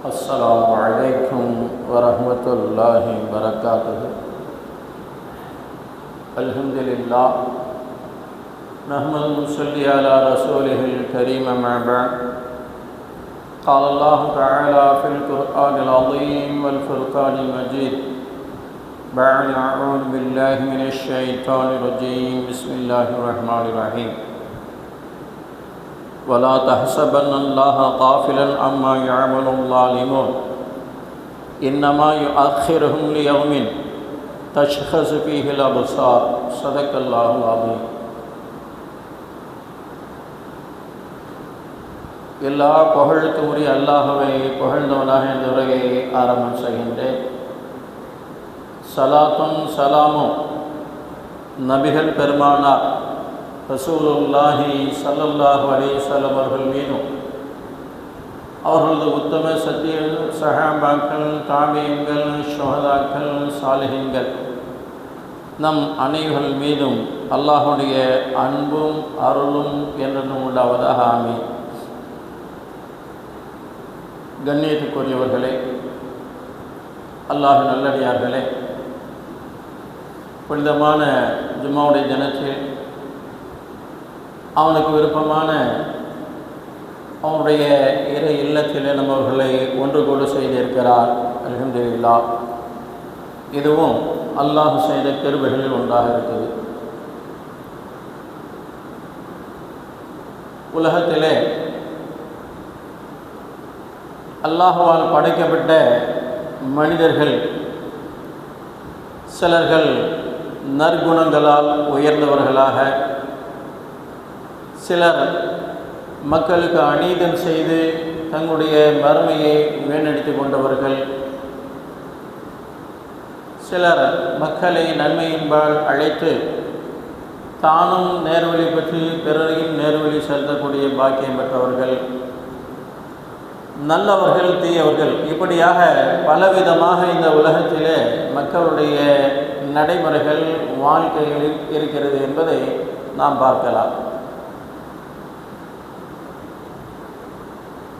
السلام عليكم ورحمة الله وبركاته. الحمد لله. نحمد ونصلي على رسوله الكريم مع بعد. قال الله تعالى في القرآن العظيم والفرقان المجيد بعد أعوذ بالله من الشيطان الرجيم. بسم الله الرحمن الرحيم. ولا تحسبن الله غافلا عما يعمل الظالمون إنما يؤخرهم ليوم تشخص فيه الأبصار صدق الله العظيم எல்லா புகழுக்கு உரிய அல்லாஹவை புகழ்ந்தவனாக இந்த உரையை ஆரம்பம் செய்கின்றேன் சலாத்தும் சலாமும் நபிகள் பெருமானார் ரசூலுல்லாஹி சல்லல்லாஹு அலைஹிஸ்ஸலாம் அவர்கள் மீதும் அவர்களது உத்தம சத்திய சஹாபாக்கள் தாமியங்கள் ஷுஹதாக்கள் சாலிகங்கள் நம் அனைவர்கள் மீதும் அல்லாஹுடைய அன்பும் அருளும் என்றும் உண்டாவதாக. ஆமி கண்ணியத்துக்குரியவர்களே அல்லாஹ் நல்லடியார்களே புனிதமான ஜும்மாவுடைய தினத்தில் அவனுக்கு விருப்பமான அவனுடைய இறை இல்லத்தில் நம்ம அவர்களை ஒன்று கூட செய்திருக்கிறார் அலமதுல்லா இதுவும் அல்லாஹ் செய்த பெருமைகளில் ஒன்றாக இருக்குது. உலகத்திலே அல்லாஹுவால் படைக்கப்பட்ட மனிதர்கள் சிலர்கள் நற்குணங்களால் உயர்ந்தவர்களாக சிலர் மக்களுக்கு அநீதம் செய்து தங்களுடைய மறுமையை வீணடித்து கொண்டவர்கள். சிலர் மக்களை நன்மையின்பால் அழைத்து தானும் நேர்வழி பெற்று பிறரையும் நேர்வழி செலுத்தக்கூடிய பாக்கியம் பெற்றவர்கள். நல்லவர்கள் தீயவர்கள். இப்படியாக பலவிதமாக இந்த உலகத்திலே மக்களுடைய நடைமுறைகள் வாழ்க்கைகளில் இருக்கிறது என்பதை நாம் பார்க்கலாம்.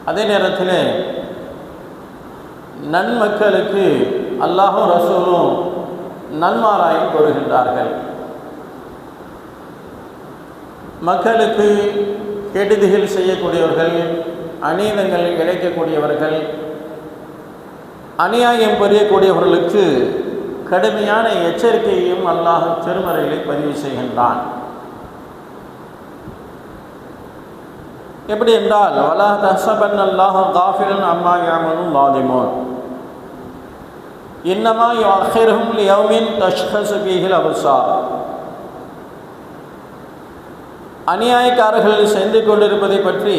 அதே நேரத்தில் நன்மக்களுக்கு அல்லாஹும் ரசூலும் நன்மாராயம் கூறுகின்றார்கள். மக்களுக்கு கெடுதிகள் செய்யக்கூடியவர்கள் அநீதங்கள் இழைக்கக்கூடியவர்கள் அநியாயம் புரியக்கூடியவர்களுக்கு கடுமையான எச்சரிக்கையையும் அல்லாஹ் திருமறைகளை பதிவு செய்கின்றான். எப்படி என்றால் வலா தஹசபன் அல்லாஹ் காஃபிரன் அம்மா யாமனும் வாதிமோன் இன்னமா யுஅஹிருஹும் லியௌமின் தஷ்ஹஸு ஃபீஹில் அப்சார். அநியாயக்காரர்கள் சென்று கொண்டிருப்பதை பற்றி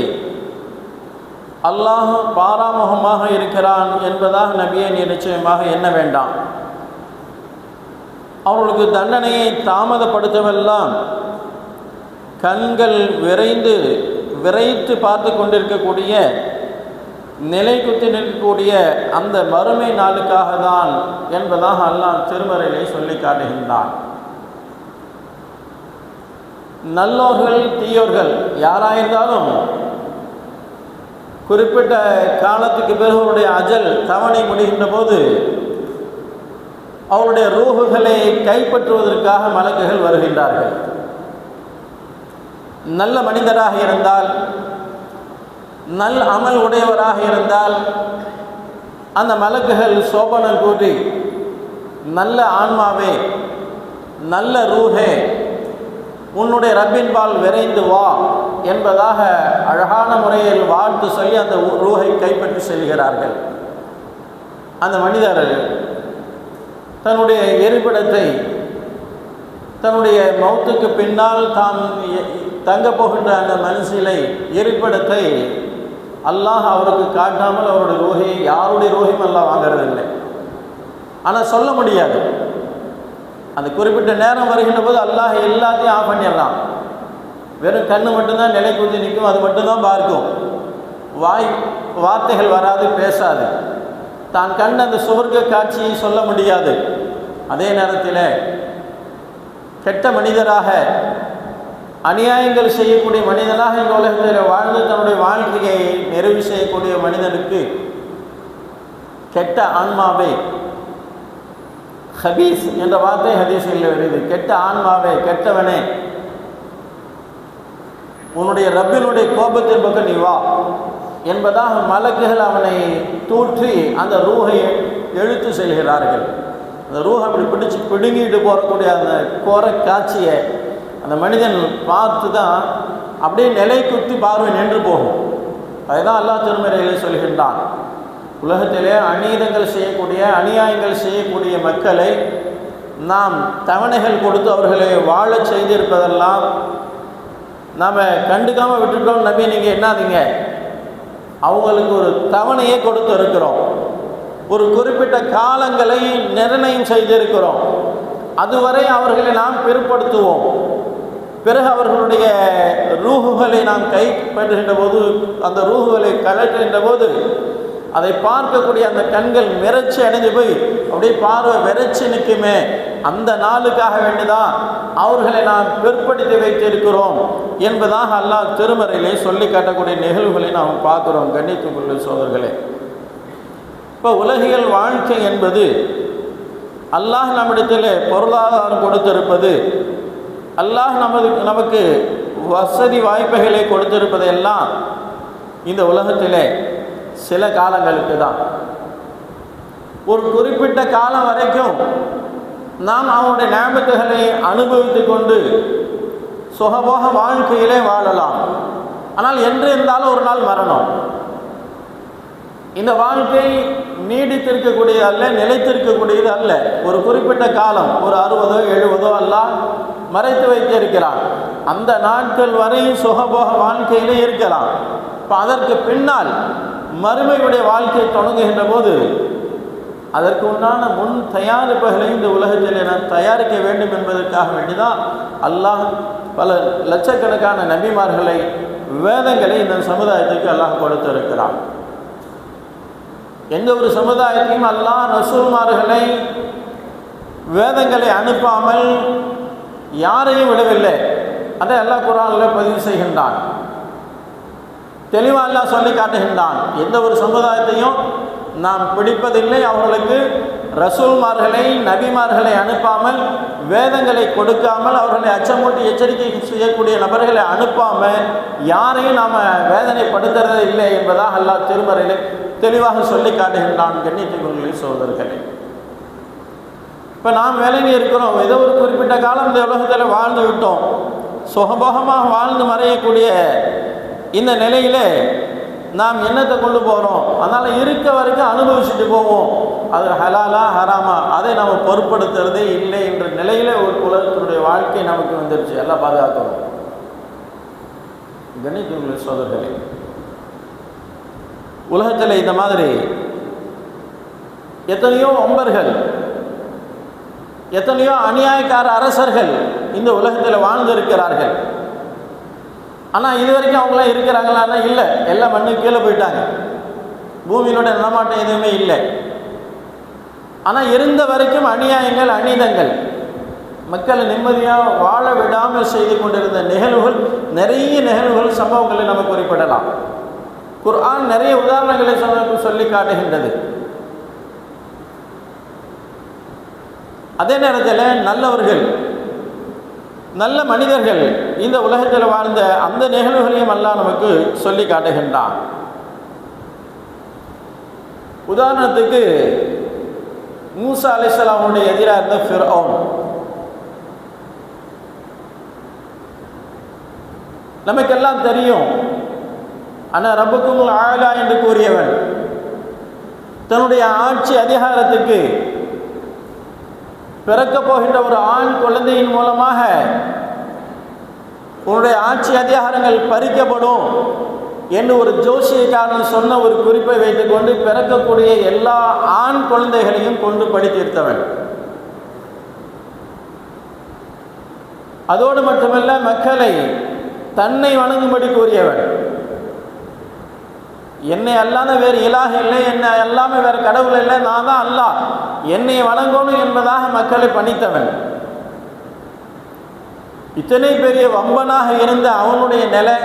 அல்லாஹ் பாராமுகமாக இருக்கிறான் என்பதாக நபியை நீ நிச்சயமாக எண்ண வேண்டாம். அவர்களுக்கு தண்டனையை தாமதப்படுத்தவெல்லாம் கண்கள் விரைந்து விரைத்து பார்த்து கொண்டிருக்கக்கூடிய நிலை குத்தி நிற்கக்கூடிய அந்த மறுமை நாளுக்காக தான் என்பதாக அல்லாஹ் திருமறையிலே சொல்லி காட்டுகின்றான். நல்லோர்கள் தீயோர்கள் யாராயிருந்தாலும் குறிப்பிட்ட காலத்துக்கு பிறகு அவருடைய அஜல் தவணை முடிகின்ற போது அவருடைய ரூகுகளை கைப்பற்றுவதற்காக மலக்குகள் வருகின்றார்கள். நல்ல மனிதராக இருந்தால் நல் அமல் உடையவராக இருந்தால் அந்த மலக்குகள் சோபனம் கூறி நல்ல ஆன்மாவே நல்ல ரூஹே உன்னுடைய ரப்பின்பால் விரைந்து வா என்பதாக அழகான முறையில் வாழ்த்து சொல்லி அந்த ரூஹை கைப்பற்றி செல்கிறார்கள். அந்த மனிதர் தன்னுடைய இருப்பிடத்தை தன்னுடைய மௌத்துக்கு பின்னால் தான் தங்க போகின்ற அந்த மனசிலை இருப்பிடத்தை அல்லாஹ் அவருக்கு காட்டாமல் அவருடைய ரோஹியை யாருடைய ரோஹியும் அல்லாஹ் வாங்கறதில்லை. ஆனால் சொல்ல முடியாது. அந்த குறிப்பிட்ட நேரம் வருகின்ற போது அல்லாஹ் எல்லாத்தையும் ஆஃப் பண்ணிடலாம் வெறும் கண்ணு மட்டும்தான் நிலை குத்தி நிற்கும் அது மட்டும்தான் பார்க்கும். வாய் வார்த்தைகள் வராது பேசாது. தான் கண்ட அந்த சுவர்க்க காட்சியை சொல்ல முடியாது. அதே நேரத்தில் கெட்ட மனிதராக அநியாயங்கள் செய்யக்கூடிய மனிதனாக இந்த உலகத்தில் வாழ்ந்து தன்னுடைய வாழ்க்கையை நிறைவு செய்யக்கூடிய மனிதனுக்கு கெட்ட ஆன்மாவே ஹபீஸ் என்ற வார்த்தை ஹதீஸில் வருது. கெட்ட ஆன்மாவே கெட்டவனே உன்னுடைய ரப்பினுடைய கோபத்தின் பக்கம் நீ வா என்பதாக மலக்குகள் அவனை தூற்றி அந்த ரூகை எழுத்து செல்கிறார்கள். அந்த ரூஹை அப்படி பிடிச்சு பிடுங்கிட்டு போகக்கூடிய அந்த கோர காட்சியை அந்த மனிதன் பார்த்து தான் அப்படியே நிலை குத்தி பார்வை நின்று போகும். அதுதான் அல்லாஹ் திருமறையில் சொல்கின்றான். உலகத்திலே அநீதங்கள் செய்யக்கூடிய அநியாயங்கள் செய்யக்கூடிய மக்களை நாம் தவணைகள் கொடுத்து அவர்களை வாழச் செய்திருப்பதெல்லாம் நாம் கண்டுக்காமல் விட்டுட்டோம். நம்பி நீங்கள் என்னாதீங்க? அவங்களுக்கு ஒரு தவணையே கொடுத்து இருக்கிறோம். ஒரு குறிப்பிட்ட காலங்களை நிர்ணயம் செய்திருக்கிறோம். அதுவரை அவர்களை நாம் பிற்படுத்துவோம். பிறகு அவர்களுடைய ரூகுகளை நாம் கை பெறுகின்ற போது அந்த ரூகுகளை கலட்டுகின்ற போது அதை பார்க்கக்கூடிய அந்த கண்கள் மிரட்சி அடைஞ்சு போய் அப்படியே பார்வை விரைச்சி நிற்குமே. அந்த நாளுக்காக வேண்டிதான் அவர்களை நாம் பிற்படுத்தி வைத்திருக்கிறோம் என்பதாக அல்லாஹ் திருமறையிலே சொல்லி காட்டக்கூடிய நிகழ்வுகளை நாம் பார்க்குறோம். கண்ணித்துக்குள்ள சோதர்களே. இப்போ உலகியல் வாழ்க்கை என்பது அல்லாஹ் நம்மிடத்தில் பொருளாதாரம் கொடுத்திருப்பது அல்லாஹ் நமது நமக்கு வசதி வாய்ப்புகளை கொடுத்திருப்பதெல்லாம் இந்த உலகத்திலே சில காலங்களுக்கு தான். ஒரு குறிப்பிட்ட காலம் வரைக்கும் நாம் அவனுடைய ஞாபகங்களை அனுபவித்து கொண்டு சுகபோக வாழ்க்கையிலே வாழலாம். ஆனால் என்று இருந்தாலும் ஒரு நாள் மரணம். இந்த வாழ்க்கை நீடித்திருக்கக்கூடிய அல்ல நிலைத்திருக்கக்கூடியது அல்ல. ஒரு குறிப்பிட்ட காலம் ஒரு அறுபதோ எழுபதோ அல்ல மறைத்து வைத்திருக்கிறான். அந்த நாட்கள் வரை சுகபோக வாழ்க்கையிலே இருக்கலாம். இப்போ அதற்கு பின்னால் மறுமையுடைய வாழ்க்கை தொடங்குகின்ற போது அதற்கு உண்டான முன் தயாரிப்புகளை இந்த உலகத்தில் நான் தயாரிக்க வேண்டும் என்பதற்காக வேண்டிதான் அல்லாஹ் பல லட்சக்கணக்கான நபிமார்களை வேதங்களை இந்த சமுதாயத்துக்கு அல்லாஹ் கொடுத்திருக்கிறான். எந்த ஒரு சமுதாயத்தையும் அல்லாஹ் ரசூல்மார்களை வேதங்களை அனுப்பாமல் யாரையும் விடவில்லை. அதை அல்லாஹ் குரானில் பதிவு செய்கின்றான். தெளிவாக எல்லாம் சொல்லி காட்டுகின்றான். எந்த ஒரு சமுதாயத்தையும் நாம் பிடிப்பதில்லை. அவர்களுக்கு ரசூல்மார்களை நபிமார்களை அனுப்பாமல் வேதங்களை கொடுக்காமல் அவர்களை அச்சமூட்டி எச்சரிக்கை செய்யக்கூடிய நபர்களை அனுப்பாமல் யாரையும் நாம் வேதனைப்படுத்துறது இல்லை என்பதாக அல்லாஹ் திருமறையில் தெளிவாக சொல்லி காட்டுகின்றான் கண்ணியத்துக்குரிய சோதர்களே இப்போ நாம் வேலையில் இருக்கிறோம். ஏதோ ஒரு குறிப்பிட்ட காலம் இந்த உலகத்தில் வாழ்ந்து விட்டோம். சுகபோகமாக வாழ்ந்து மறையக்கூடிய இந்த நிலையில் நாம் என்னத்தை கொண்டு போகிறோம் அதனால் இருக்க வரைக்கும் அனுபவிச்சுட்டு போவோம். அது ஹலாலா ஹராமா அதை நம்ம பொருட்படுத்துறதே இல்லை என்ற நிலையில் ஒரு உலகத்தினுடைய வாழ்க்கை நமக்கு வந்துருச்சு. எல்லாம் பாதுகாக்கிறோம். கணித்துள்ள சோதர்களே உலகத்தில் இந்த மாதிரி எத்தனையோ ஒம்பர்கள் எத்தனையோ அநியாயக்கார அரசர்கள் இந்த உலகத்தில் வாழ்ந்திருக்கிறார்கள். ஆனால் இது வரைக்கும் அவங்களாம் இருக்கிறாங்களான்னா இல்லை. எல்லாம் மண்ணு கீழே போயிட்டாங்க. பூமியினுடைய நடமாட்டம் எதுவுமே இல்லை. ஆனால் இருந்த வரைக்கும் அநியாயங்கள் அநீதங்கள் மக்களை நிம்மதியாக வாழ விடாமல் செய்து கொண்டிருந்த நிகழ்வுகள் நிறைய நிகழ்வுகள் சம்பவங்களை நம்ம குறிப்பிடலாம். குர்ஆன் நிறைய உதாரணங்களை சொன்ன சொல்லி காட்டுகின்றது. அதே நேரத்தில் நல்லவர்கள் நல்ல மனிதர்கள் இந்த உலகத்தில் வாழ்ந்த அந்த நிகழ்வுகளையும் எல்லாம் நமக்கு சொல்லி காட்டுகின்றான். உதாரணத்துக்கு மூசா அலிஸ்லாமுடைய எதிராக இருந்த ஃபிர்ஆன் நமக்கெல்லாம் தெரியும் ஆனால் ரப்புக்கும் ஆகா என்று கூறியவன். தன்னுடைய ஆட்சி அதிகாரத்துக்கு பிறக்கப் போகின்ற ஒரு ஆண் குழந்தையின் மூலமாக உன்னுடைய ஆட்சி அதிகாரங்கள் பறிக்கப்படும் என்று ஒரு ஜோசியக்காரன் சொன்ன ஒரு குறிப்பை வைத்துக்கொண்டு பிறக்கக்கூடிய எல்லா ஆண் குழந்தைகளையும் கொண்டு படித்தீர்த்தவன் அதோடு மட்டுமல்ல மக்களை தன்னை வணங்கும்படி கூறியவன். என்னை அல்லாத வேறு இலாக இல்லை என்னை எல்லாமே வேறு கடவுள் இல்லை நான் தான் அல்லாஹ். என்னை வணங்கணும் என்பதாக மக்களை பணித்தவன். இத்தனை பெரிய வம்பனாக இருந்த அவனுடைய நிலை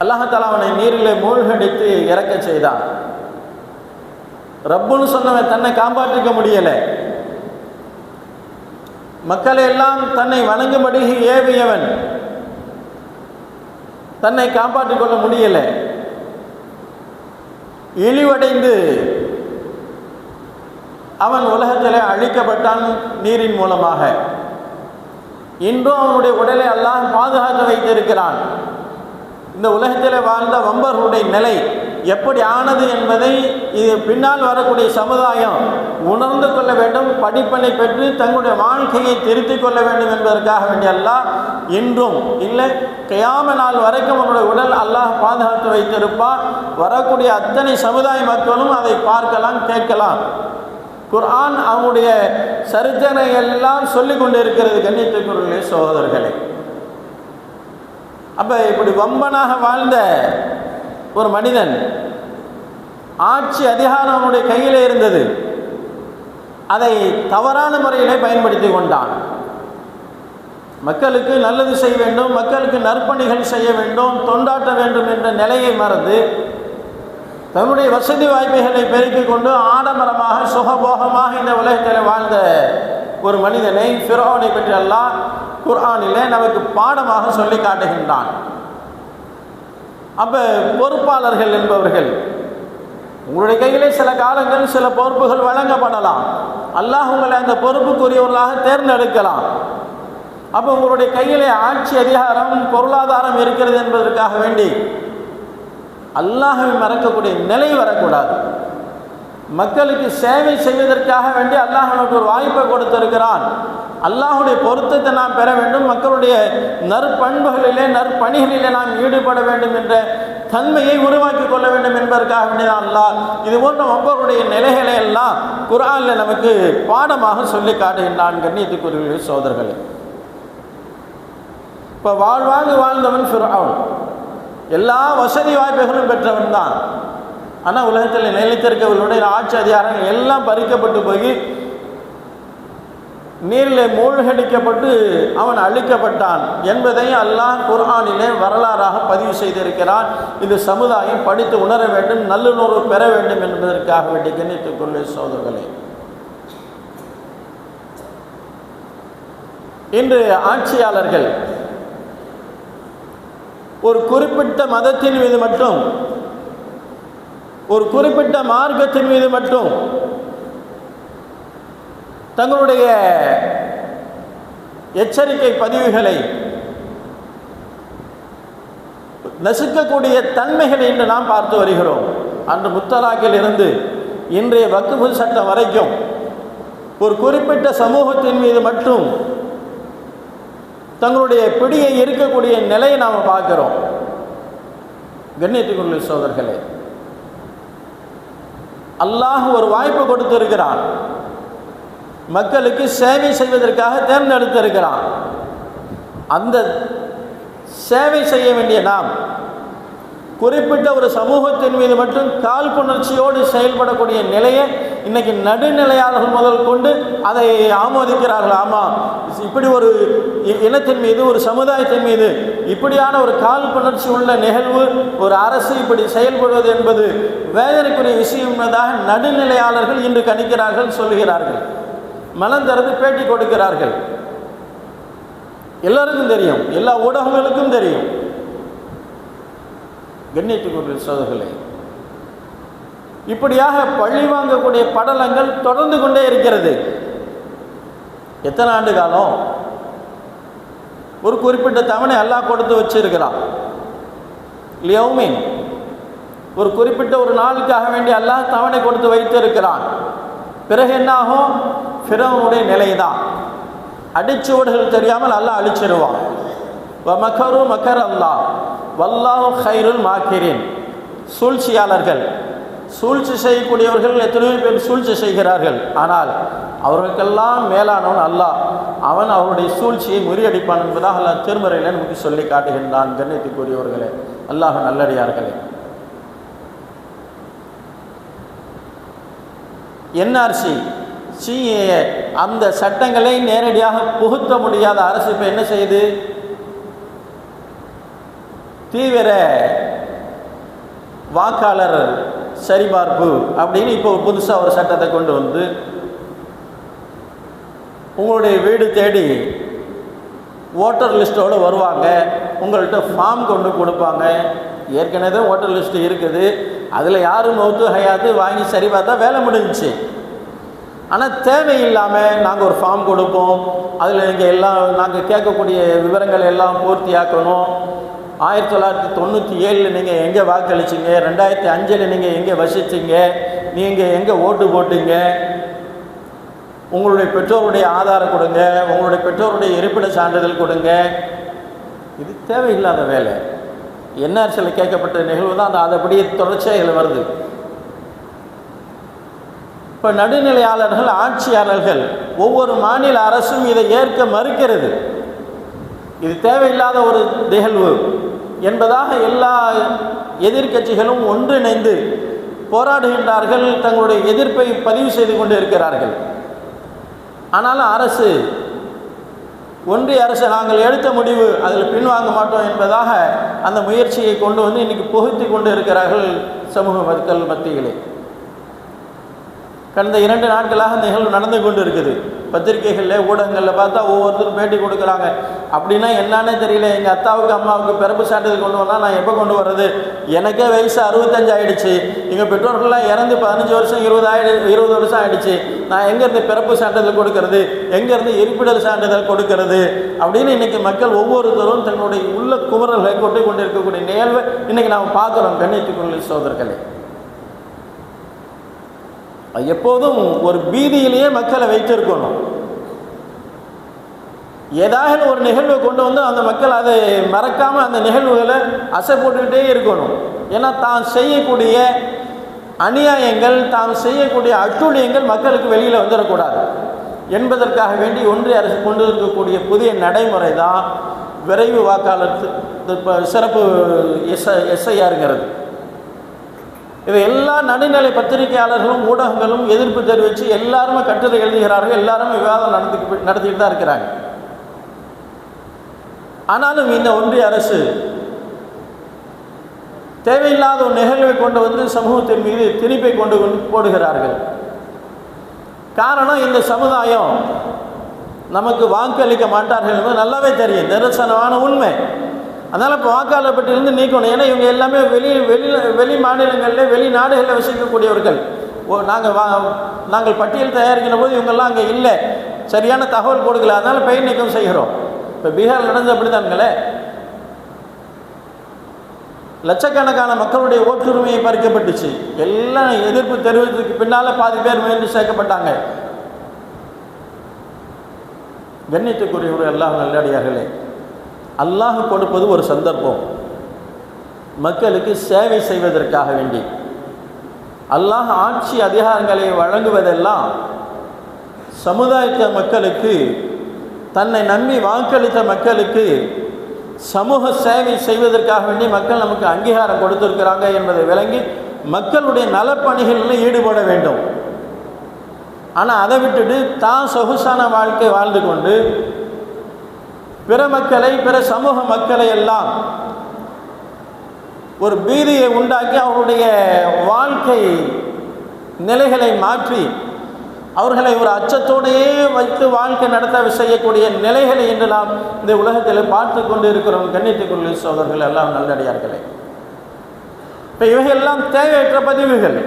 அல்லாஹால அவனை நீரிலே மூழ்கடித்து இறக்க செய்தான். ரப்புன்னு சொன்னவன் தன்னை காப்பாற்றிக்க முடியலை. மக்களை எல்லாம் தன்னை வணங்கும்படி ஏவியவன். தன்னை காப்பாற்றிக் கொள்ள முடியலை. இழிவடைந்து அவன் உலகத்திலே அழிக்கப்பட்டான் நீரின் மூலமாக. இன்றும் அவனுடைய உடலை எல்லாம் பாதுகாக்க வைத்திருக்கிறான். இந்த உலகத்தில் வாழ்ந்த வம்பர்களுடைய நிலை எப்படி ஆனது என்பதை இது பின்னால் வரக்கூடிய சமுதாயம் உணர்ந்து கொள்ள வேண்டும் படிப்பனை பெற்று தங்களுடைய வாழ்க்கையை திருத்திக் கொள்ள வேண்டும் என்பதற்காக வேண்டிய அல்லாஹ் இன்றும் இல்லை கையாம நாள் வரைக்கும் நம்முடைய உடல் அல்லாஹ் பாதுகாத்து வைத்திருப்பார். வரக்கூடிய அத்தனை சமுதாய மக்களும் அதை பார்க்கலாம் கேட்கலாம். குர்ஆன் அவனுடைய சரித்திரை எல்லாம் சொல்லி கொண்டு இருக்கிறது கண்ணியத்துக்குரிய சகோதரர்களே. அப்போ இப்படி வம்பனாக வாழ்ந்த ஒரு மனிதன் ஆட்சி அதிகாரம் அவனுடைய கையில் இருந்தது. அதை தவறான முறையிலே பயன்படுத்தி கொண்டான். மக்களுக்கு நல்லது செய்ய வேண்டும் மக்களுக்கு நற்பணிகள் செய்ய வேண்டும் தொண்டாட்ட வேண்டும் என்ற நிலையை மறந்து தன்னுடைய வசதி வாய்ப்புகளை பெருக்கிக் கொண்டு ஆடம்பரமாக சுகபோகமாக இந்த உலகத்தில் வாழ்ந்த ஒரு மனிதனை ஃபிரோனை பற்றி அல்லாஹ் குர்ஆனிலே நமக்கு பாடமாக சொல்லி காட்டுகின்றான். அப்போ பொறுப்பாளர்கள் என்பவர்கள் உங்களுடைய கையிலே சில காலங்கள் சில பொறுப்புகள் வழங்கப்படலாம். அல்லாஹ் உங்களை அந்த பொறுப்புக்குரியவர்களாக தேர்ந்தெடுக்கலாம். அப்போ உங்களுடைய கையிலே ஆட்சி அதிகாரம் பொருளாதாரம் இருக்கிறது என்பதற்காக வேண்டி அல்லாஹை மறக்கக்கூடிய நிலை வரக்கூடாது. மக்களுக்கு சேவை செய்வதற்காக வேண்டி அல்லாஹ் நமக்கு ஒரு வாய்ப்பை கொடுத்திருக்கிறான். அல்லாஹுடைய பொருத்தத்தை நாம் பெற வேண்டும். மக்களுடைய நற்பண்புகளிலே நற்பணிகளிலே நாம் ஈடுபட வேண்டும் என்ற தன்மையை உருவாக்கி கொள்ள வேண்டும் என்பதற்காக வேண்டிதான் அல்லாஹ். இது போன்ற ஒவ்வொருடைய நிலைகளை எல்லாம் குரானில் நமக்கு பாடமாக சொல்லி காட்டுகின்றான் கண்ணியத்துக்குரிய சோதர்களே. இப்போ வாழ்வாங்கு வாழ்ந்தவன் ஃபிர்அவுன். எல்லா வசதி வாய்ப்புகளும் பெற்றவன் தான். ஆனால் உலகத்தில் நிலைத்திருக்கவர்களுடைய ஆட்சி அதிகாரங்கள் எல்லாம் பறிக்கப்பட்டு போய் நீரில் மூழ்கடிக்கப்பட்டு அவன் அழிக்கப்பட்டான் என்பதை அல்லாஹ் குர்ஆனிலே வரலாறாக பதிவு செய்திருக்கிறான். இந்த சமுதாயம் படித்து உணர வேண்டும் நல்லுணர்வு பெற வேண்டும் என்பதற்காக வேண்டி கண்ணித்துக் கொள்ள சோதர்களே இன்று ஆட்சியாளர்கள் ஒரு குறிப்பிட்ட மதத்தின் மீது மட்டும் ஒரு குறிப்பிட்ட மார்க்கத்தின் மீது மட்டும் தங்களுடைய எச்சரிக்கை பதிவுகளை நசுக்கக்கூடிய தன்மைகளை இன்று நாம் பார்த்து வருகிறோம். அன்று முத்தலாக்கில் இருந்து இன்றைய வக்குபு சட்டம் வரைக்கும் ஒரு குறிப்பிட்ட சமூகத்தின் மீது மட்டும் தங்களுடைய பிடியை இருக்கக்கூடிய நிலையை நாம் பார்க்கிறோம். கண்ணியத்துக்குள்ள சோதர்களே அல்லாஹ் ஒரு வாய்ப்பு கொடுத்திருக்கிறான். மக்களுக்கு சேவை செய்வதற்காக தேர்ந்தெடுத்திருக்கிறான் அந்த சேவை செய்ய வேண்டிய நாம் குறிப்பிட்ட ஒரு சமூகத்தின் மீது மட்டும் காழ்ப்புணர்ச்சியோடு செயல்படக்கூடிய நிலையை இன்னைக்கு நடுநிலையாளர்கள் முதல் கொண்டு அதை ஆமோதிக்கிறார்கள். ஆமாம் இப்படி ஒரு இ- இனத்தின் மீது ஒரு சமுதாயத்தின் மீது இப்படியான ஒரு காழ்ப்புணர்ச்சி உள்ள நிகழ்வு ஒரு அரசு இப்படி செயல்படுவது என்பது வேதனைக்குரிய விஷயம் என்பதாக நடுநிலையாளர்கள் இன்று கணிக்கிறார்கள் சொல்லுகிறார்கள். மலம் திறந்து பேட்டி கொடுக்கிறார்கள். எல்லாருக்கும் தெரியும். எல்லா ஊடகங்களுக்கும் தெரியும். கண்ணியத்துக்குரிய சோதர்களே இப்படியாக பழி வாங்கக்கூடிய படலங்கள் தொடர்ந்து கொண்டே இருக்கிறது. எத்தனை ஆண்டு காலம்? ஒரு குறிப்பிட்ட தவணை அல்லாஹ் கொடுத்து வச்சிருக்கிறான். லியோமின். ஒரு குறிப்பிட்ட ஒரு நாளுக்காக வேண்டி அல்லாஹ் தவணை கொடுத்து வைத்திருக்கிறான். பிறகு என்னாகும்? ஃபிரவனுடைய நிலை தான் அடிச்சுவடுகள் தெரியாமல் அல்லாஹ் அழிச்சிடுவான் மகரு மகர் அல்லாஹ் வல்லாஹு ஹைருல் மாக்கிரின். சூழ்ச்சியாளர்கள். சூழ்ச்சி செய்யக்கூடியவர்கள் எத்தனையோ பேர் சூழ்ச்சி செய்கிறார்கள். ஆனால் அவர்களுக்கெல்லாம் மேலானவன் அல்லாஹ். அவன் அவருடைய சூழ்ச்சியை முறியடிப்பான் என்பதாக அல்லாஹ் திருமறையில் நமக்கு சொல்லி காட்டுகின்றான். கண்ணியத்துக்குரியவர்களே அல்லாஹ் நல்லடியார்களே. என்ஆர்சி சிஏஏ அந்த சட்டங்களை நேரடியாக புகுத்த முடியாத அரசு இப்போ என்ன செய்யுது? தீவிர வாக்காளர் சரிபார்ப்பு அப்படின்னு இப்போ புதுசாக ஒரு சட்டத்தை கொண்டு வந்து உங்களுடைய வீடு தேடி ஓட்டர் லிஸ்ட்டோடு வருவாங்க. உங்கள்கிட்ட ஃபார்ம் கொண்டு கொடுப்பாங்க. ஏற்கனவே ஓட்டர் லிஸ்ட்டு இருக்குது. அதில் யாரும் மௌத்து ஹயாத்து வாங்கி சரி பார்த்தா வேலை முடிஞ்சிச்சு. ஆனால் தேவையில்லாமல் நாங்கள் ஒரு ஃபார்ம் கொடுப்போம். அதில் நீங்கள் எல்லாம் நாங்கள் கேட்கக்கூடிய விவரங்கள் எல்லாம் பூர்த்தியாக்கணும். ஆயிரத்தி தொள்ளாயிரத்தி தொண்ணூற்றி ஏழில் நீங்கள் எங்கே வாக்களிச்சிங்க? ரெண்டாயிரத்தி அஞ்சில் நீங்கள் எங்கே வசிச்சிங்க? நீங்கள் எங்கே ஓட்டு போட்டீங்க? உங்களுடைய பெற்றோருடைய ஆதாரம் கொடுங்க. உங்களுடைய பெற்றோருடைய இருப்பிட சான்றிதழ் கொடுங்க. இது தேவையில்லாத வேலை. என்ஆர்சியில் கேட்கப்பட்ட நிகழ்வு தான் அந்த அதைப்படியே தொடர்ச்சியாக இதில் வருது. இப்போ நடுநிலையாளர்கள் ஆட்சியாளர்கள் ஒவ்வொரு மாநில அரசும் இதை ஏற்க மறுக்கிறது. இது தேவையில்லாத ஒரு நிகழ்வு என்பதாக எல்லா எதிர்க்கட்சிகளும் ஒன்றிணைந்து போராடுகின்றார்கள் தங்களுடைய எதிர்ப்பை பதிவு செய்து கொண்டு இருக்கிறார்கள். ஆனாலும் அரசு ஒன்றிய அரசு நாங்கள் எடுத்த முடிவு அதில் பின்வாங்க மாட்டோம் என்பதாக அந்த முயற்சியை கொண்டு வந்து இன்னைக்கு புகுத்தி கொண்டு இருக்கிறார்கள் சமூக மக்கள் மத்தியிலே. கடந்த இரண்டு நாட்களாக நிகழ்வு நடந்து கொண்டு இருக்குது பத்திரிகைகளில் ஊடகங்களில் பார்த்தா ஒவ்வொருத்தரும் பேட்டி கொடுக்குறாங்க. அப்படின்னா என்னன்னே தெரியல. எங்கள் அத்தாவுக்கு அம்மாவுக்கு பிறப்பு சான்றிதழ் கொண்டு வந்தால் நான் எப்போ கொண்டு வர்றது? எனக்கே வயசு அறுபத்தஞ்சு ஆயிடுச்சு. எங்கள் பெற்றோர்கள்லாம் இறந்து பதினஞ்சு வருஷம் இருபது ஆயிடு இருபது வருஷம் ஆயிடுச்சு. நான் எங்கேருந்து பிறப்பு சான்றிதழ் கொடுக்கறது? எங்கேருந்து இருப்பிடல் சான்றிதழ் கொடுக்கறது? அப்படின்னு இன்றைக்கி மக்கள் ஒவ்வொருத்தரும் தன்னுடைய உள்ள குமரல்களை கொண்டு கொண்டிருக்கக்கூடிய நிகழ்வை இன்றைக்கி நாம் பார்க்குறோம். கண்ணியத்துக்குள்ள சோதர்களே. எப்போதும் ஒரு பீதியிலேயே மக்களை வைத்திருக்கணும். ஏதாவது ஒரு நிகழ்வை கொண்டு வந்து அந்த மக்கள் அதை மறக்காமல் அந்த நிகழ்வுகளை அசை போட்டுக்கிட்டே இருக்கணும். ஏன்னா தான் செய்யக்கூடிய அநியாயங்கள் தாம் செய்யக்கூடிய அட்டுழியங்கள் மக்களுக்கு வெளியில் வந்துடக்கூடாது என்பதற்காக வேண்டி ஒன்றிய அரசு கொண்டு இருக்கக்கூடிய புதிய நடைமுறை தான் விரைவு வாக்காளர் சிறப்பு எஸ் எஸ்ஐஆருங்கிறது. இதை எல்லா நடுநிலை பத்திரிகையாளர்களும் ஊடகங்களும் எதிர்ப்பு தெரிவித்து எல்லாருமே கட்டுரை எழுதுகிறார்கள் எல்லாருமே விவாதம் நடத்தி நடத்திட்டு தான் இருக்கிறாங்க. ஆனாலும் இந்த ஒன்றிய அரசு தேவையில்லாத ஒரு நிகழ்வை கொண்டு வந்து சமூகத்தின் மீது திணிப்பை கொண்டு போடுகிறார்கள். காரணம் இந்த சமுதாயம் நமக்கு வாக்களிக்க மாட்டார்கள் என்பது நல்லாவே தெரியும். நிரசனமான உண்மை. அதனால் இப்போ வாக்காளர் பட்டியலிருந்து நீக்கணும். ஏன்னா இவங்க எல்லாமே வெளி வெளி வெளி மாநிலங்களில் வெளிநாடுகளில் வசிக்கக்கூடியவர்கள். ஓ நாங்கள் வா நாங்கள் பட்டியல் தயாரிக்கிற போது இவங்கெல்லாம் அங்கே இல்லை. சரியான தகவல் கொடுக்கல. அதனால் பெயர் நீக்கம் செய்கிறோம். இப்போ பீகார் நடந்தது அப்படி தானுங்களே லட்சக்கணக்கான மக்களுடைய ஓட்டுரிமையை பறிக்கப்பட்டுச்சு. எல்லாம் எதிர்ப்பு தெரிவித்ததுக்கு பின்னால் பாதி பேர் முயன்று சேர்க்கப்பட்டாங்க. கண்ணியத்துக்குரியவர் எல்லாம் நல்லடியார்களே. அல்லாஹ் கொடுப்பது ஒரு சந்தர்ப்பம். மக்களுக்கு சேவை செய்வதற்காக வேண்டி. அல்லாஹ் ஆட்சி அதிகாரங்களை வழங்குவதெல்லாம் சமுதாயத்த மக்களுக்கு தன்னை நம்பி வாக்களித்த மக்களுக்கு சமூக சேவை செய்வதற்காக வேண்டி மக்கள் நமக்கு அங்கீகாரம் கொடுத்திருக்கிறாங்க என்பதை விளங்கி மக்களுடைய நலப்பணிகளில் ஈடுபட வேண்டும். ஆனால் அதை விட்டுட்டு தான் சொகுசான வாழ்க்கை வாழ்ந்து கொண்டு பிற மக்களை பிற சமூக மக்களை எல்லாம் ஒரு பீதியை உண்டாக்கி அவருடைய வாழ்க்கை நிலைகளை மாற்றி அவர்களை ஒரு அச்சத்தோடையே வைத்து வாழ்க்கை நடத்த செய்யக்கூடிய நிலைகளை இன்று நாம் இந்த உலகத்தில் பார்த்து கொண்டு இருக்கிறோம் கண்ணியத்துக்குள்ள சோதர்கள் எல்லாம் நல்லடியார்களே. இப்போ இவைகள்லாம் தேவையற்ற பதிவுகள்.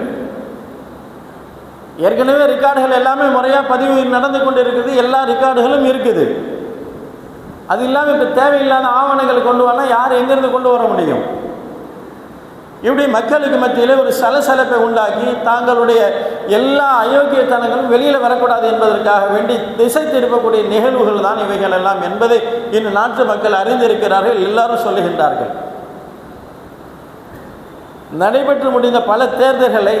ஏற்கனவே ரெக்கார்டுகள் எல்லாமே முறையாக பதிவு நடந்து கொண்டு இருக்குது எல்லா ரெக்கார்டுகளும் இருக்குது. அது இல்லாமல் இப்போ தேவையில்லாத ஆவணங்கள் கொண்டு வரலாம். யார் எங்கேருந்து கொண்டு வர முடியும்? இப்படி மக்களுக்கு மத்தியில் ஒரு சலசலப்பை உண்டாக்கி தாங்களுடைய எல்லா அயோக்கியத்தனங்களும் வெளியில் வரக்கூடாது என்பதற்காக வேண்டி திசை திருப்பக்கூடிய நிகழ்வுகள் தான் இவைகள் எல்லாம் என்பதை இன்று நாட்டு மக்கள் அறிந்திருக்கிறார்கள் எல்லாரும் சொல்லுகின்றார்கள். நடைபெற்று முடிந்த பல தேர்தல்களை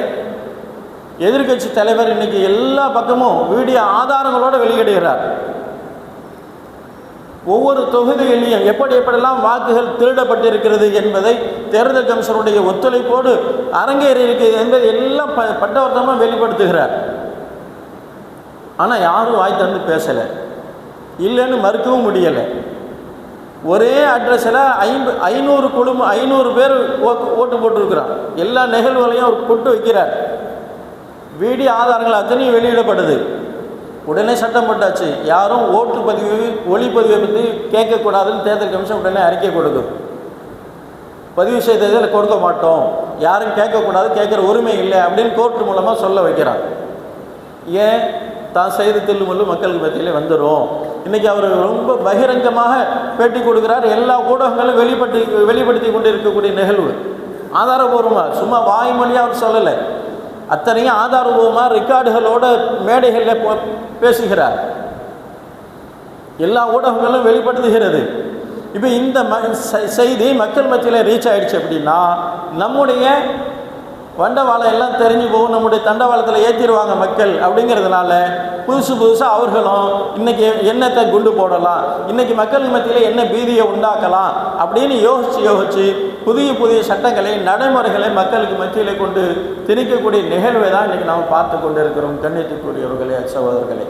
எதிர்க்கட்சி தலைவர் இன்னைக்கு எல்லா பக்கமும் வீடியோ ஆதாரங்களோடு வெளியிடுகிறார். ஒவ்வொரு தொகுதியிலையும் எப்படி எப்படியெல்லாம் வாக்குகள் திருடப்பட்டிருக்கிறது என்பதை தேர்தல் கமிஷனுடைய ஒத்துழைப்போடு அரங்கேறி இருக்கிறது என்பதை எல்லாம் ப பட்டவர்த்தமாக வெளிப்படுத்துகிறார். ஆனால் யாரும் வாய் திறந்து பேசலை. இல்லைன்னு மறுக்கவும் முடியலை. ஒரே அட்ரஸில் ஐம்பு ஐநூறு குடும்பம் ஐநூறு பேர் ஓட்டு போட்டிருக்கிறான் எல்லா நிகழ்வுகளையும் அவர் கொட்டு வைக்கிறார். வீடியோ ஆதாரங்கள் அத்தனையும் வெளியிடப்படுது. உடனே சட்டம் போட்டாச்சு. யாரும் ஓட்டு பதிவு ஒளிப்பதிவை பற்றி கேட்கக்கூடாதுன்னு தேர்தல் கமிஷன் உடனே அறிக்கை கொடுக்கும். பதிவு செய்ததில் கொடுக்க மாட்டோம். யாரும் கேட்கக்கூடாது கேட்குற உரிமை இல்லை அப்படின்னு கோர்ட்டு மூலமாக சொல்ல வைக்கிறான் ஏன்? தான் செய்த தில்லுமுள்ளு மக்களுக்கு மத்தியிலே வந்துடும் இன்றைக்கி அவர் ரொம்ப பகிரங்கமாக பேட்டி கொடுக்குறார். எல்லா ஊடகங்களும் வெளிப்படுத்தி வெளிப்படுத்தி கொண்டு இருக்கக்கூடிய நிகழ்வு. ஆதாரபூர்வமாக சும்மா வாய்மொழியாக அவர் சொல்லலை. அத்தனையும் ஆதாரபூர்வமாக ரெக்கார்டுகளோட மேடைகளில் போ பேசுகிறார். எல்லா ஊடகங்களும் வெளிப்படுத்துகிறது. இப்போ இந்த ம செ- செய்தி மக்கள் மத்தியில் ரீச் ஆகிடுச்சு அப்படின்னா நம்முடைய வண்டவாளம் எல்லாம் தெரிஞ்சு போகும் நம்முடைய தண்டவாளத்தில் ஏற்றிடுவாங்க மக்கள் அப்படிங்கிறதுனால புதுசு புதுசாக அவர்களும் இன்றைக்கி என்னத்தை குண்டு போடலாம் இன்றைக்கி மக்கள் மத்தியில் என்ன பீதியை உண்டாக்கலாம் அப்படின்னு யோசித்து யோசித்து புதிய புதிய சட்டங்களை நடைமுறைகளை மக்களுக்கு மத்தியில் கொண்டு திணிக்கக்கூடிய நிகழ்வை தான் இன்றைக்கி நாம் பார்த்து கொண்டு இருக்கிறோம் கண்ணியத்துக்குரியவர்களே சகோதரர்களே.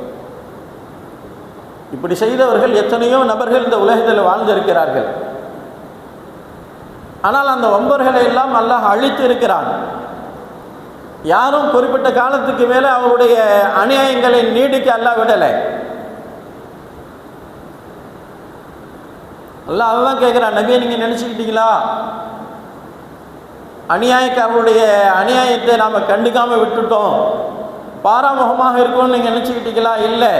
இப்படி செய்தவர்கள் எத்தனையோ நபர்கள் இந்த உலகத்தில் வாழ்ந்திருக்கிறார்கள். ஆனால் அந்த ஒன்பர்களை எல்லாம் அல்லாஹ் அழித்து இருக்கிறான் யாரும் குறிப்பிட்ட காலத்துக்கு மேலே அவருடைய அநியாயங்களை நீடிக்க அல்லாஹ் விடலை. அல்ல அதுதான் கேட்குறான் நபியை நீங்கள் நினச்சிக்கிட்டீங்களா? அநியாயக்காரருடைய அநியாயத்தை நாம் கண்டுக்காமல் விட்டுட்டோம். பாராமுகமாக இருக்கும்னு நீங்கள் நினச்சிக்கிட்டீங்களா? இல்லை.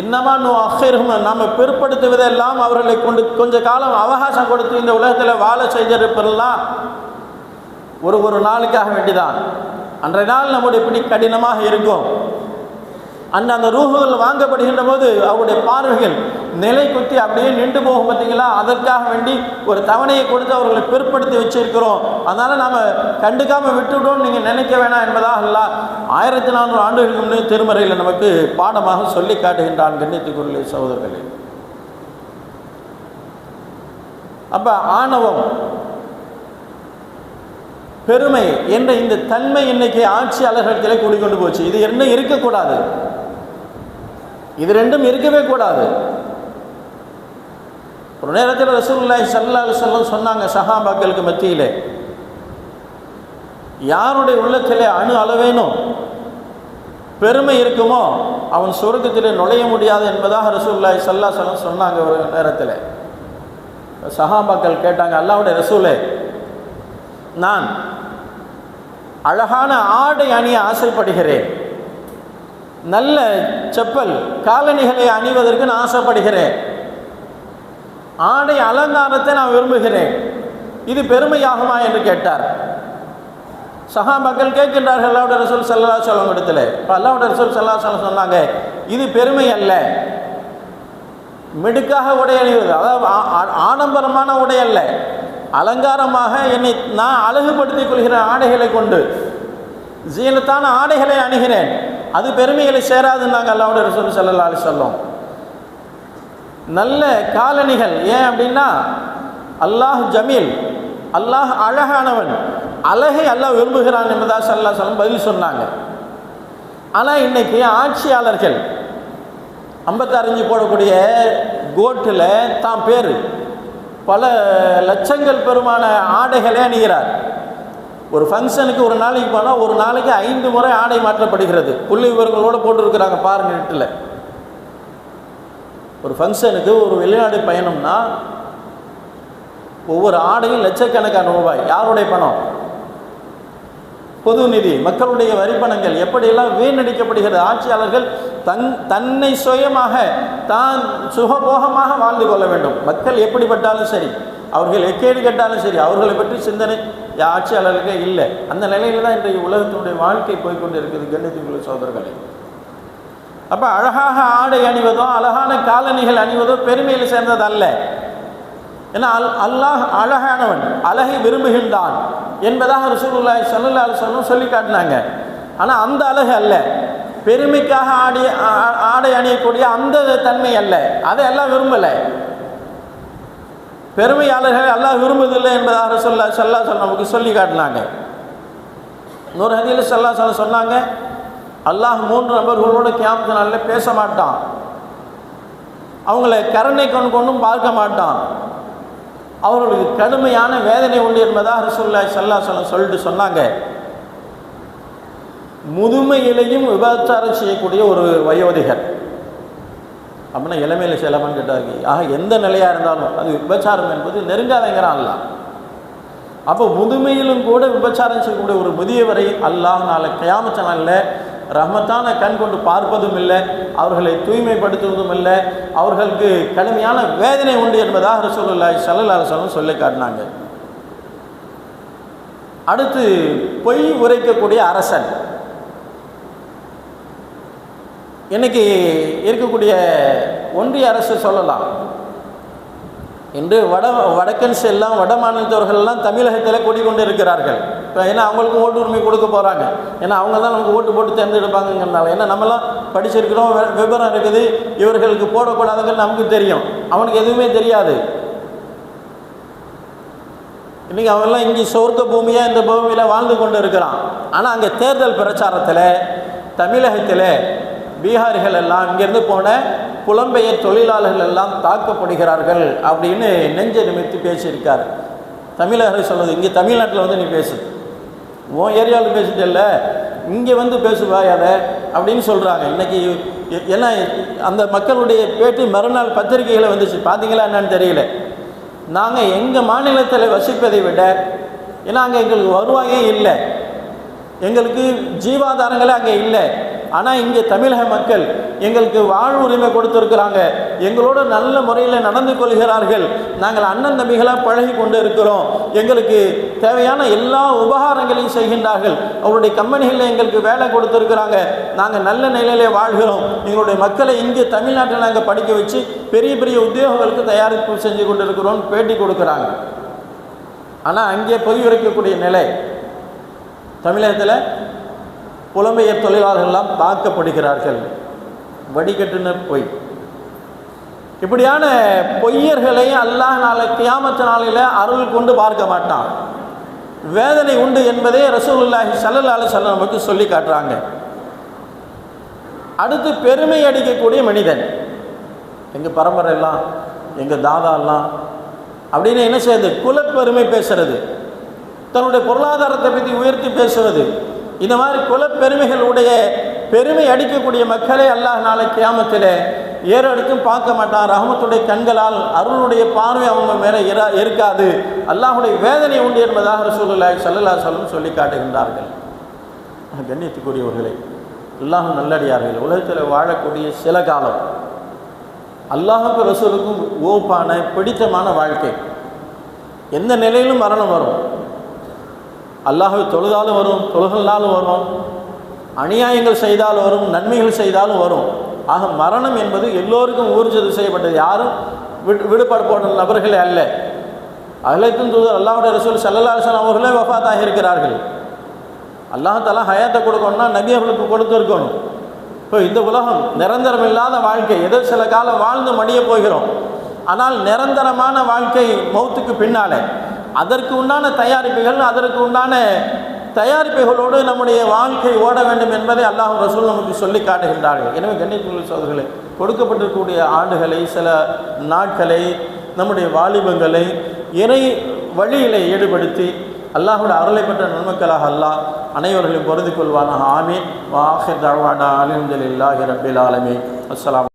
இன்னமா நோ அஹிர்ஹும் நாம் பிற்படுத்துவதெல்லாம் அவர்களை கொண்டு கொஞ்ச காலம் அவகாசம் கொடுத்து இந்த உலகத்தில் வாழ செய்திருப்பதெல்லாம் ஒரு ஒரு நாளுக்காக வேண்டிதான். அன்றைய நாள் நம்முடைய பிடி கடினமாக இருக்கும். அந்த அந்த ரூஹுகள் வாங்கப்படுகின்ற போது அவருடைய பார்வைகள் நிலை குத்தி அப்படியே நின்று போகும் பார்த்தீங்களா? அதற்காக வேண்டி ஒரு தவணையை கொடுத்து அவர்களை பிற்படுத்தி வச்சிருக்கிறோம். அதனால் நாம் கண்டுக்காமல் விட்டுவிட்டோம்னு நீங்கள் நினைக்க வேணாம் என்பதாக அல்ல ஆயிரத்தி நானூறு ஆண்டுகளுக்கு முன்னே திருமறையில் நமக்கு பாடமாக சொல்லி காட்டுகின்றான் கண்ணியத்துக்குரிய சகோதரர்களே. அப்போ ஆணவம் பெருமை என்ற இந்த தன்மை இன்னைக்கு ஆட்சியாளர்களிடத்தில் கூடிக்கொண்டு போச்சு. இது என்ன இருக்கக்கூடாது. இது ரெண்டும் இருக்கவே கூடாது. ஒரு நேரத்தில் ரசூல்லாய் சல்லா அலைஹி வஸல்லம் சொன்னாங்க சஹாபாக்களுக்கு மத்தியிலே யாருடைய உள்ளத்திலே அணு அளவேனும் பெருமை இருக்குமோ அவன் சொர்க்கத்திலே நுழைய முடியாது என்பதாக ரசூல்லாய் சல்லா அலைஹி சொன்னாங்க ஒரு நேரத்தில். சஹாபாக்கள் கேட்டாங்க அல்லாவுடைய ரசூலே நான் அழகான ஆடை அணிய ஆசைப்படுகிறேன். நல்ல செப்பல் காலணிகளை அணிவதற்கு நான் ஆசைப்படுகிறேன். ஆடை அலங்காரத்தை நான் விரும்புகிறேன். இது பெருமையாகுமா என்று கேட்டார். சஹாபாக்கள் கேட்கின்றார்கள் அல்லாவுடைய ரசூல் சல்லா சொல்லம் இடத்துல. இப்போ அல்லாவுடைய ரசூல் சல்லா சொல்லம் சொன்னாங்க இது பெருமை அல்ல. மிடுக்காக உடை அணிவது அதாவது ஆ- ஆ- ஆடம்பரமான உடை அல்ல. அலங்காரமாக என்னை நான் அழகுபடுத்திக் கொள்கிறேன் ஆடைகளை கொண்டு ஜீனத்தான ஆடைகளை அணுகிறேன். அது பெருமைகளை சேராதுன்னு நாங்கள் ரசூல் சல்லா சொல்லும் நல்ல காலணிகள். ஏன் அப்படின்னா அல்லாஹ் ஜமீல் அல்லாஹ் அழகானவன் அழகை அல்லாஹ் விரும்புகிறான் என்பதாக சல்லா சொல்லம் பதில் சொன்னாங்க. ஆனால் இன்னைக்கு ஆட்சியாளர்கள் ஐம்பத்தாறஞ்சு போடக்கூடிய கோட்டில் தான் பேர். பல லட்சங்கள் பெருமான ஆடைகளை அணிகிறார். ஒரு ஃபங்க்ஷனுக்கு ஒரு நாளைக்கு போனால் ஒரு நாளைக்கு ஐந்து முறை ஆடை மாற்றப்படுகிறது. புள்ளி விவரங்களோடு போட்டிருக்கிறாங்க பாருங்க நெட்டில் ஒரு ஃபங்க்ஷனுக்கு ஒரு வெளிநாடு பயணம்னா ஒவ்வொரு ஆடையும் லட்சக்கணக்கான ரூபாய். யாருடைய பணம்? பொது நிதி மக்களுடைய வரிப்பணங்கள் எப்படியெல்லாம் வீணடிக்கப்படுகிறது? ஆட்சியாளர்கள் தன் தன்னை சுயமாக தான் சுகபோகமாக வாழ்ந்து கொள்ள வேண்டும். மக்கள் எப்படிப்பட்டாலும் சரி அவர்கள் எக்கேடு கேட்டாலும் சரி அவர்களை பற்றி சிந்தனை ஆட்சியாளர்களுக்கே இல்லை. அந்த நிலையில் தான் இன்றைய உலகத்தினுடைய வாழ்க்கை போய்கொண்டு இருக்குது கண்ணியத்துக்குள்ள சோதர்களை அப்போ அழகாக ஆடை அணிவதோ அழகான காலணிகள் அணிவதோ பெருமையில் சேர்ந்தது அல்ல ஏன்னா அல் அல்லாஹ் அழகானவன் அழகை விரும்புகின்றான். என்பதாக ரசூலுல்லாய் ஸல்லல்லாஹு சொல்லும் சொல்லி காட்டினாங்க. ஆனால் அந்த அழகு அல்ல. பெருமைக்காக ஆடி ஆடை அணியக்கூடிய அந்த தன்மை அல்ல. அதை எல்லாம் விரும்பலை. பெருமையாளர்கள் எல்லாம் விரும்புவதில்லை என்பதாக சொல்ல சொல்லா சொல்ல நமக்கு சொல்லி காட்டினாங்க. இன்னொரு ஹதியில் சொல்லா சொல்ல சொன்னாங்க அல்லாஹ் மூன்று நபர்களோடு கேமத்து நாளில் பேச மாட்டான். அவங்கள கருணை கண் கொண்டும் பார்க்க மாட்டான். அவர்களுக்கு கடுமையான வேதனை உண்டு என்பதாக ரசூல்லா சல்லா சொல்லம் சொல்லிட்டு சொன்னாங்க. முதுமையிலையும் விபச்சாரம் செய்யக்கூடிய ஒரு வயோதிகர். அப்படின்னா இளமையில் செலவன் கேட்டாரு ஆக எந்த நிலையாக இருந்தாலும் அது விபச்சாரம் என்பது நெருங்காதங்கிறான் அல்லாஹ் அப்போ முதுமையிலும் கூட விபச்சாரம் செய்யக்கூடிய ஒரு முதியவரை அல்லாஹ் நாளை கயாமச்சனால ரஹமத்தான கண் கொண்டு பார்ப்பதும் இல்லை அவர்களை தூய்மைப்படுத்துவதும் இல்லை அவர்களுக்கு கடுமையான வேதனை உண்டு என்பதாக ரசூலுல்லாஹி ஸல்லல்லாஹு அலைஹி சொல்லி காட்டினாங்க. அடுத்து பொய் உரைக்கக்கூடிய அரசன். இன்னைக்கு இருக்கக்கூடிய ஒன்றிய அரசு சொல்லலாம். இன்று வட வடக்கன்ஸ் எல்லாம் வட மாநிலத்தவர்கள் எல்லாம் தமிழகத்தில் கொண்டு இருக்கிறார்கள் இப்போ ஏன்னா அவங்களுக்கும் ஓட்டு உரிமை கொடுக்க போகிறாங்க ஏன்னா அவங்க தான் நமக்கு ஓட்டு போட்டு தேர்ந்தெடுப்பாங்கங்கிறனால ஏன்னா நம்மலாம் படிச்சிருக்கிறோம் விவரம் இருக்குது இவர்களுக்கு போடக்கூடாதுங்கிறது நமக்கு தெரியும். அவனுக்கு எதுவுமே தெரியாது. இன்றைக்கி அவன்லாம் இங்கே சொர்க்க பூமியாக இந்த பூமியில் வாழ்ந்து கொண்டு இருக்கிறான் ஆனால் அங்கே தேர்தல் பிரச்சாரத்தில் தமிழகத்தில் பீகாரிகள் எல்லாம் இங்கேருந்து போன புலம்பெயர் தொழிலாளர்கள் எல்லாம் தாக்கப்படுகிறார்கள் அப்படின்னு நெஞ்ச நிமித்து பேசியிருக்கார். தமிழர்கள் சொல்லுது இங்கே தமிழ்நாட்டில் வந்து நீ பேசு. உன் ஏரியாவில் பேசிட்டல்ல இங்கே வந்து பேசுவாய் அதை அப்படின்னு சொல்கிறாங்க இன்றைக்கி ஏன்னா அந்த மக்களுடைய பேட்டி மறுநாள் பத்திரிகைகளை வந்துச்சு. பார்த்தீங்களா என்னன்னு தெரியல. நாங்கள் எங்கள் மாநிலத்தில் வசிப்பதை விட ஏன்னா அங்கே எங்களுக்கு வருவாயே இல்லை. எங்களுக்கு ஜீவாதாரங்களே அங்கே இல்லை. ஆனால் இங்கே தமிழக மக்கள் எங்களுக்கு வாழ்வுரிமை கொடுத்துருக்குறாங்க. எங்களோட நல்ல முறையில் நடந்து கொள்கிறார்கள். நாங்கள் அண்ணன் தம்பிகளாக பழகி கொண்டு இருக்கிறோம். எங்களுக்கு தேவையான எல்லா உபகாரங்களையும் செய்கின்றார்கள். அவருடைய கம்பெனிகளில் எங்களுக்கு வேலை கொடுத்துருக்குறாங்க. நாங்கள் நல்ல நிலையிலே வாழ்கிறோம். எங்களுடைய மக்களை இங்கே தமிழ்நாட்டில் நாங்கள் படிக்க வச்சு பெரிய பெரிய உத்தியோகங்களுக்கு தயாரிப்பு செஞ்சு கொண்டு இருக்கிறோம் பேட்டி கொடுக்குறாங்க. ஆனால் அங்கே பொய் உரைக்கக்கூடிய நிலை தமிழகத்தில் புலம்பெயர் தொழிலாளர்கள் எல்லாம் தாக்கப்படுகிறார்கள். வடிகட்டுனர் பொய். இப்படியான பொய்யர்களை அல்லாஹ் நாளை கியாமத்த நாளில் அருள் கொண்டு பார்க்க மாட்டான். வேதனை உண்டு என்பதே ரசூலுல்லாஹி ஸல்லல்லாஹு சல்ல நமக்கு சொல்லி காட்டுறாங்க. அடுத்து பெருமை அடிக்கக்கூடிய மனிதன். எங்கள் பரம்பரை எல்லாம் எங்கள் தாதா எல்லாம் அப்படின்னு என்ன செய்யுது? குலப்பெருமை பேசுறது. தன்னுடைய பொருளாதாரத்தை பற்றி உயர்த்தி பேசுவது. இந்த மாதிரி குலப்பெருமைகளுடைய பெருமை அடிக்கக்கூடிய மக்களே அல்லாஹ் நாளை கியாமத்தில் ஏறடுக்கும் பார்க்க மாட்டான். ரஹமத்துடைய கண்களால் அருளுடைய பார்வை அவங்க மேலே இரா இருக்காது. அல்லாஹுடைய வேதனை உண்டு என்பதாக ரசூலுல்லாஹி ஸல்லல்லாஹு சொல்லும் சொல்லி காட்டுகின்றார்கள். கண்ணியத்துக்குரியவர்களே அல்லாஹும் நல்லடியார்கள். உலகத்தில் வாழக்கூடிய சில காலம் அல்லாஹுக்கும் ரசூலுக்கும் ஓப்பான பிடித்தமான வாழ்க்கை. எந்த நிலையிலும் மரணம் வரும். அல்லாஹை தொழுதாலும் வரும் தொழுகல்னாலும் வரும் அநியாயங்கள் செய்தாலும் வரும் நன்மைகள் செய்தாலும் வரும். ஆக மரணம் என்பது எல்லோருக்கும் ஊர்ஜிதம் செய்யப்பட்டது. யாரும் விடு விடுபாடு போன நபர்களே அல்ல. அகலைத்தும் தூதர் அல்லாஹுடைய ரசூல் சல்லல்லா அவர்களே வஃபாத்தாக இருக்கிறார்கள் அல்லாஹ் தலா ஹயாத்தை கொடுக்கணும்னா நபி அவர்களுக்கு கொடுத்துருக்கணும். இப்போ இந்த உலகம் நிரந்தரம் இல்லாத வாழ்க்கை. ஏதோ சில காலம் வாழ்ந்து மடிய போகிறோம். ஆனால் நிரந்தரமான வாழ்க்கை மௌத்துக்கு பின்னாலே. அதற்கு உண்டான தயாரிப்புகள் அதற்கு உண்டான தயாரிப்புகளோடு நம்முடைய வாழ்க்கை ஓட வேண்டும் என்பதை அல்லாஹும் ரசூல் நமக்கு சொல்லி காட்டுகின்றார்கள். எனவே கண்ணியத்துள்ள சோதர்களை கொடுக்கப்பட்டிருக்கக்கூடிய ஆண்டுகளை சில நாட்களை நம்முடைய வாலிபங்களை இறை வழியிலே ஈடுபடுத்தி அல்லாஹோட அருளை பெற்ற நன்மக்களாக அல்லாஹ் அனைவர்களையும் பொருந்திக் கொள்வானாக. ஆமீன். வாஹிர் தழ்வாடா அலிஹம்துலில்லாஹி ரபில் ஆலமி அஸ்ஸலாம்